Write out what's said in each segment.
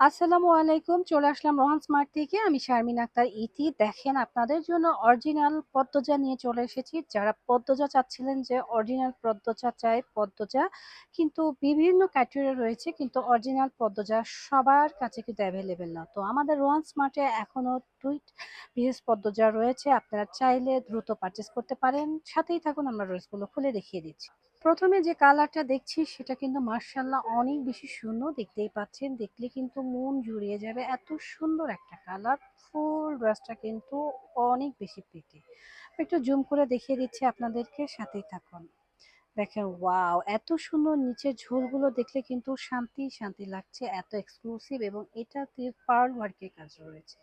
আসসালামু আলাইকুম, চলে আসলাম রোহান স্মার্ট থেকে। আমি শারমিন আক্তার ইতি। দেখেন, আপনাদের জন্য অরিজিনাল পদ্মজা নিয়ে চলে এসেছি। যারা পদ্মজা চাচ্ছিলেন যে অরিজিনাল পদ্মজা চাই, পদ্মজা, কিন্তু বিভিন্ন ক্যাটেগরি রয়েছে, কিন্তু অরিজিনাল পদ্মজা সবার কাছে কিন্তু অ্যাভেলেবেল না। তো আমাদের রোহান স্মার্টে এখনও দুই পিস পদ্মজা রয়েছে। আপনারা চাইলে দ্রুত পারচেস করতে পারেন। সাথেই থাকুন, আমরা ড্রেসগুলো খুলে দেখিয়ে দিচ্ছি। প্রথমে যে কালারটা দেখছি সেটা কিন্তু মার্শাল্লাহ অনেক বেশি সুন্দর দেখতেই পাচ্ছেন। দেখলে কিন্তু মন জুড়িয়ে যাবে। এত সুন্দর একটা কালার। ফুল ড্রেসটা কিন্তু অনেক বেশি প্রিটি একটু জুম করে দেখিয়ে দিচ্ছি আপনাদেরকে, সাথেই থাকুন। দেখেন ওয়াও এত সুন্দর নিচের ঝোলগুলো দেখলে কিন্তু শান্তি শান্তি লাগছে। এত এক্সক্লুসিভ এবং এটাতে পার্ল ওয়ার্কের কাজ রয়েছে।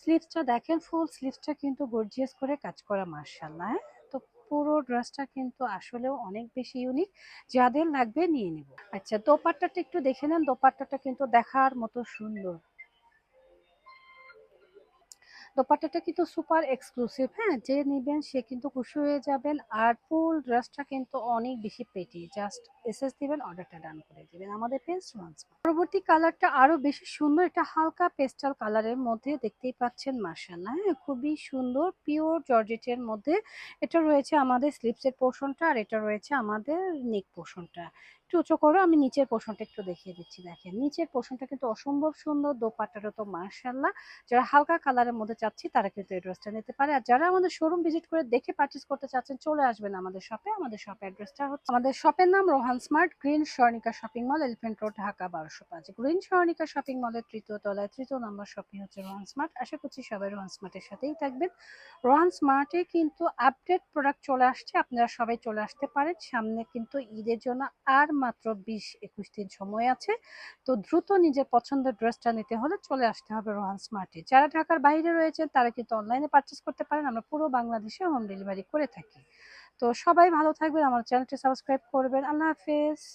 স্লিভসটা দেখেন ফুল স্লিভসটা কিন্তু গর্জিয়াস করে কাজ করা মার্শাল্লাহ হ্যাঁ? পুরো ড্রেসটা কিন্তু আসলেও অনেক বেশি ইউনিক যাদের লাগবে নিয়ে নেব। আচ্ছা দোপাট্টাটা একটু দেখে নেন। দোপাট্টাটা কিন্তু দেখার মতো সুন্দর। দোপাট্টাটা কিন্তু সুপার এক্সক্লুসিভ হ্যাঁ? যে নেবেন সে কিন্তু খুশি হয়ে যাবেন আর ফুল ড্রেসটা কিন্তু অনেক বেশি পেটি জাস্ট এসএস দিবেন অর্ডারটা ডান করে দিবেন আমাদের পেজ ওয়ান্স পরবর্তী কালারটা আরও বেশি সুন্দর, এটা হালকা পেস্টাল কালারের মধ্যে দেখতেই পাচ্ছেন মাসাল্লাহ হ্যাঁ? খুবই সুন্দর পিওর জর্জেটের মধ্যে। এটা রয়েছে আমাদের স্লিপসের পোর্শনটা আর এটা রয়েছে আমাদের নেক পোর্শনটা একটু উঁচু করো, আমি নিচের পোর্শনটা একটু দেখিয়ে দিচ্ছি, দেখেন। নিচের পোর্শনটা কিন্তু অসম্ভব সুন্দর দোপাট্টাটা তো মার্শাল্লাহ যারা হালকা কালারের মধ্যে চাচ্ছি, তারা কিন্তু এই ড্রেসটা নিতে পারে। আর যারা আমাদের শোরুম ভিজিট করে দেখে পারচেস করতে চাচ্ছেন, চলে আসবেন আমাদের শপে আমাদের শপ অ্যাড্রেসটা হচ্ছে, আমাদের শপের নাম Rohan smart green Swarnika shopping mall elephant road Dhaka, বারোশো পাঁচ। গ্রিন স্বর্ণিকা শপিং মলের তৃতীয় তলায়, তৃতীয় নম্বর শপিং হচ্ছে রোহান স্মার্ট আশা করছি সবাই রোহান স্মার্টের সাথেই থাকবেন। রোহান স্মার্টে কিন্তু আপডেট প্রোডাক্ট চলে আসছে, আপনারা সবাই চলে আসতে পারেন। সামনে কিন্তু ঈদের জন্য আর মাত্র বিশ একুশ দিন সময় আছে। তো দ্রুত নিজের পছন্দের ড্রেসটা নিতে হলে চলে আসতে হবে রোহান স্মার্টে। যারা ঢাকার বাইরে রয়েছেন, তারা কিন্তু অনলাইনে পারচেস করতে পারেন। আমরা পুরো বাংলাদেশে হোম ডেলিভারি করে থাকি। তো সবাই ভালো থাকবেন। আমার চ্যানেলটি সাবস্ক্রাইব করবেন। আল্লাহ হাফেজ।